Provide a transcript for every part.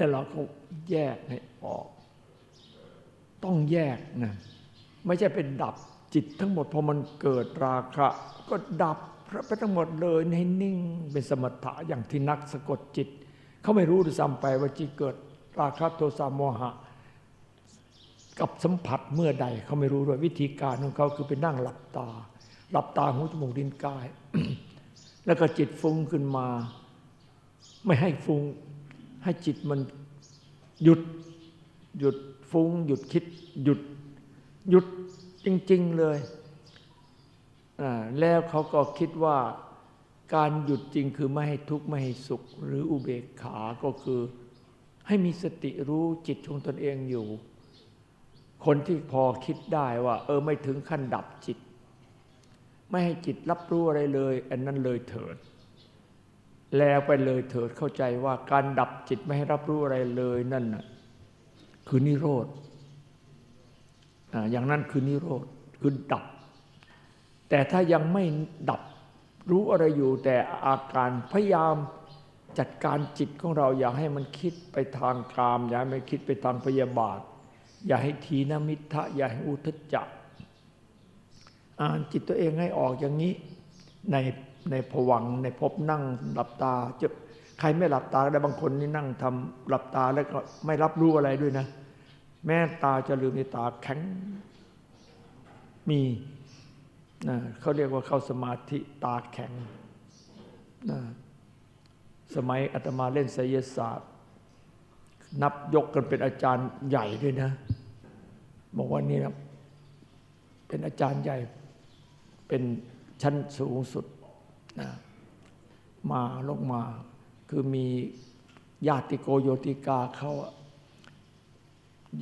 แล้วเราก็แยกให้ออก ต้องแยกนะไม่ใช่เป็นดับจิตทั้งหมดพอมันเกิดราคะ ก็ดับพระไปทั้งหมดเลยให้นิ่งเป็นสมถะอย่างที่นักสะกดจิต เขาไม่รู้ด้วยซ้ำไปว่าจิตเกิดราคะโทสะโมหะ กับสัมผัสเมื่อใดเขาไม่รู้ด้วยวิธีการของเขาคือไปนั่งหลับตา หลับตาหูจมูกดินกาย แล้วก็จิตฟุ้งขึ้นมา ไม่ให้ฟุ้ง ให้จิตมันหยุดหยุดฟุ้ง หยุดคิด หยุดหยุดจริง ๆเลย แล้วเขาก็คิดว่าการหยุดจริงคือไม่ให้ทุกข์ไม่ให้สุข หรืออุเบกขาก็คือให้มีสติรู้จิตของตนเองอยู่ คนที่พอคิดได้ว่า เออไม่ถึงขั้นดับจิต ไม่ให้จิตรับรู้อะไรเลย อันนั้นเลยเถิด แล้วไปเลยเถิดเข้าใจว่าการดับจิตไม่ให้รับรู้อะไรเลยนั่นน่ะคือนิโรธอย่างนั้นคือนิโรธคือดับ แต่ถ้ายังไม่ดับรู้อะไรอยู่แต่อาการพยายามจัดการจิตของเราอย่าให้มันคิดไปทางกาม อย่าให้มันคิดไปทางพยาบาท อย่าให้ทีนมิทะอย่าให้อุทจจะอ่านจิตตัวเองให้ออกอย่างนี้ใน ในผวังในพบนั่งหลับตาจะใครไม่หลับตาได้บางคนนี่นั่งทำหลับตาแล้วก็ไม่รับรู้อะไรด้วยนะ แม้ตาจะลืมในตาแข็งมีนะเขาเรียกว่าเข้าสมาธิตาแข็งนะสมัยอาตมาเล่นไสยศาสตร์ นับยกกันเป็นอาจารย์ใหญ่ด้วยนะ บอกว่านี่นะเป็นอาจารย์ใหญ่เป็นชั้นสูงสุด นะมาลงมาคือมีญาติโกโยติกาเขา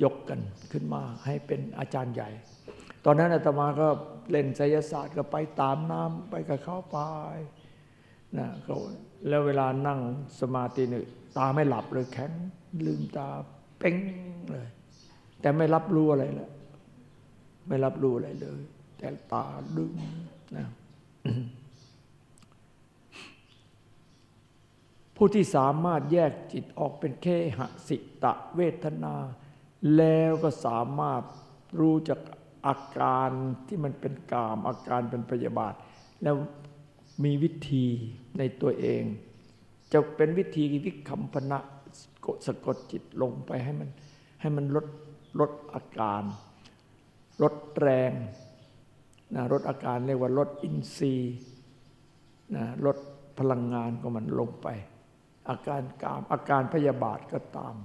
ยกกันขึ้นมาให้เป็นอาจารย์ใหญ่ ตอนนั้นอาตมาก็เล่นไสยศาสตร์ก็ไปตามน้ำไปกับเขาไปนะเขาแล้วเวลานั่งสมาธินี่ตาไม่หลับเลยแข็งลืมตาเป้งเลย แต่ไม่รับรู้อะไรแล้วไม่รับรู้อะไรเลย แต่ตาดึงนะ ผู้ที่สามารถแยกจิตออกเป็นเคหสิตะเวทนา แล้วก็สามารถรู้จากอาการที่มันเป็นกาม อาการเป็นพยาบาท แล้วมีวิธีในตัวเอง จะเป็นวิธีวิคัมพนะสะกดจิตลงไปให้มันให้มันลดลดอาการ ลดแรงนะลดอาการเรียกว่าลดอินทรีย์นะลดพลังงานของมันลงไป อาการกาม อาการพยาบาทก็ตาม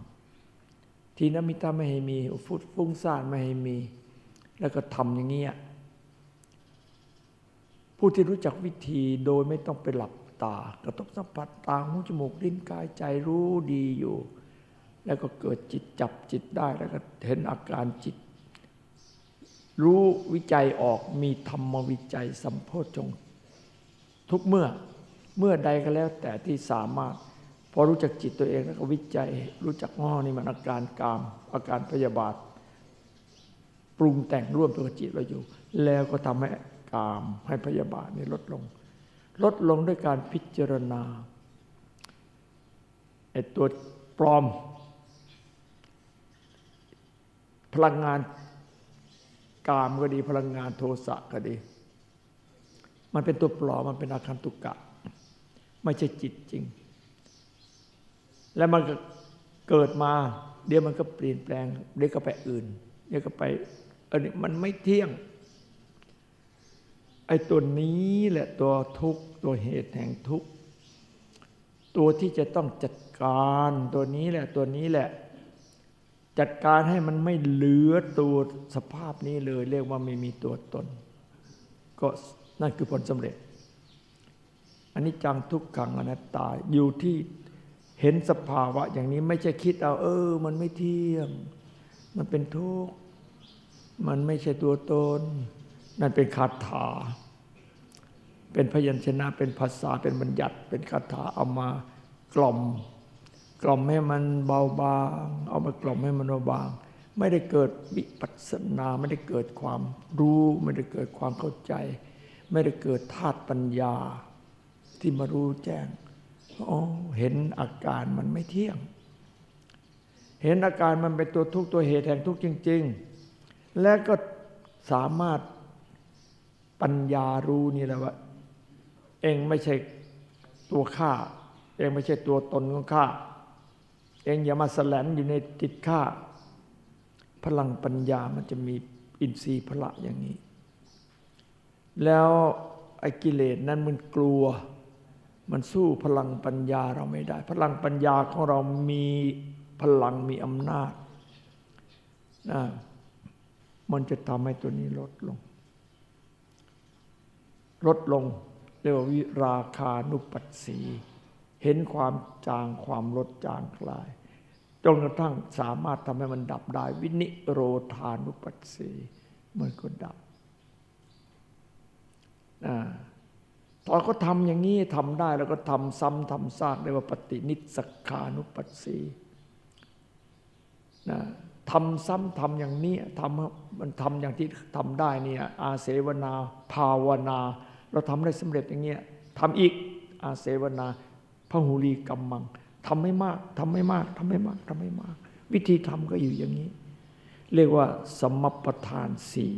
ทีนมิตาไม่ให้มีฟุดฟุ้งซ่านไม่ให้มี แล้วก็ทำอย่างนี้ผู้ที่รู้จักวิธีโดยไม่ต้องไปหลับตากระทบสัมผัสตาหูจมูกลิ้นกายใจรู้ดีอยู่ แล้วก็เกิดจิตจับจิตได้แล้วก็เห็นอาการจิต รู้วิจัยออกมีธรรมวิจัยสัมโพชฌงทุกเมื่อเมื่อใดก็แล้วแต่ที่สามารถ พอรู้จักจิตตัวเองแล้วก็วิจัย รู้จักง้อนี่มันอาการกาม อาการพยาบาท ปรุงแต่งร่วมตัวจิตเราอยู่ แล้วก็ทำให้กามให้พยาบาทนี่ลดลง ลดลงด้วยการพิจารณาไอ้ตัวปลอม พลังงานกามก็ดี พลังงานโทสะก็ดี มันเป็นตัวปลอมมันเป็นอาการตุกกะ ไม่ใช่จิตจริง แล้วมันก็เกิดมา เดี๋ยวมันก็เปลี่ยนแปลงเดี๋ยวก็ไปอื่น เดี๋ยวก็ไปอันนี้มันไม่เที่ยง ไอ้ตัวนี้แหละตัวทุกตัวเหตุแห่งทุกตัวที่จะต้องจัดการตัวนี้แหละตัวนี้แหละ จัดการให้มันไม่เหลือตัวสภาพนี้เลย เรียกว่าไม่มีตัวตน ก็นั่นคือผลสำเร็จอันนี้จังทุกขังอนัตตาอยู่ที่ เห็นสภาวะอย่างนี้ไม่ใช่คิดเอาเออ มันไม่เที่ยง มันเป็นทุกข์ มันไม่ใช่ตัวตน นั่นเป็นคาถา เป็นพยัญชนะ เป็นภาษา เป็นบัญญัติ เป็นคาถาเอามากล่อม กล่อมให้มันเบาบาง เอามากล่อมให้มันเบาบาง ไม่ได้เกิดวิปัสสนา ไม่ได้เกิดความรู้ ไม่ได้เกิดความเข้าใจ ไม่ได้เกิดธาตุปัญญาที่มารู้แจ้ง อ๋อเห็นอาการมันไม่เที่ยง เห็นอาการมันเป็นตัวทุกข์ตัวเหตุแห่งทุกข์จริง ๆ และก็สามารถปัญญารู้นี่แหละว่า เองไม่ใช่ตัวข้าเองไม่ใช่ตัวตนของข้าเองอย่ามาแสลนอยู่ในติดข้าพลังปัญญามันจะมีอินทรีย์พละอย่างนี้ แล้วไอ้กิเลสนั้นมันกลัว มันสู้พลังปัญญาเราไม่ได้ พลังปัญญาของเรามีพลังมีอำนาจนะมันจะทำให้ตัวนี้ลดลง ลดลงเรียกว่าวิราคานุปัสสี เห็นความจางความลดจางคลายจนกระทั่งสามารถทำให้มันดับได้ วินิโรธานุปัสสี มันก็ดับอ่า ตอนเขาทำอย่างนี้ทำได้แล้วก็ทำซ้ำทำซากเรียกว่าปฏินิสขานุปัสสีนะทำซ้ำทำอย่างนี้ทำมันทำอย่างที่ทำได้เนี่ยอาเสวนาภาวนา เราทำได้สำเร็จอย่างเงี้ยทำอีกอาเสวนาพหูรีกรรมังทำไม่มากทำไม่มากทำไม่มากทำไม่มาก วิธีทำก็อยู่อย่างนี้ เรียกว่าสมปทานสี่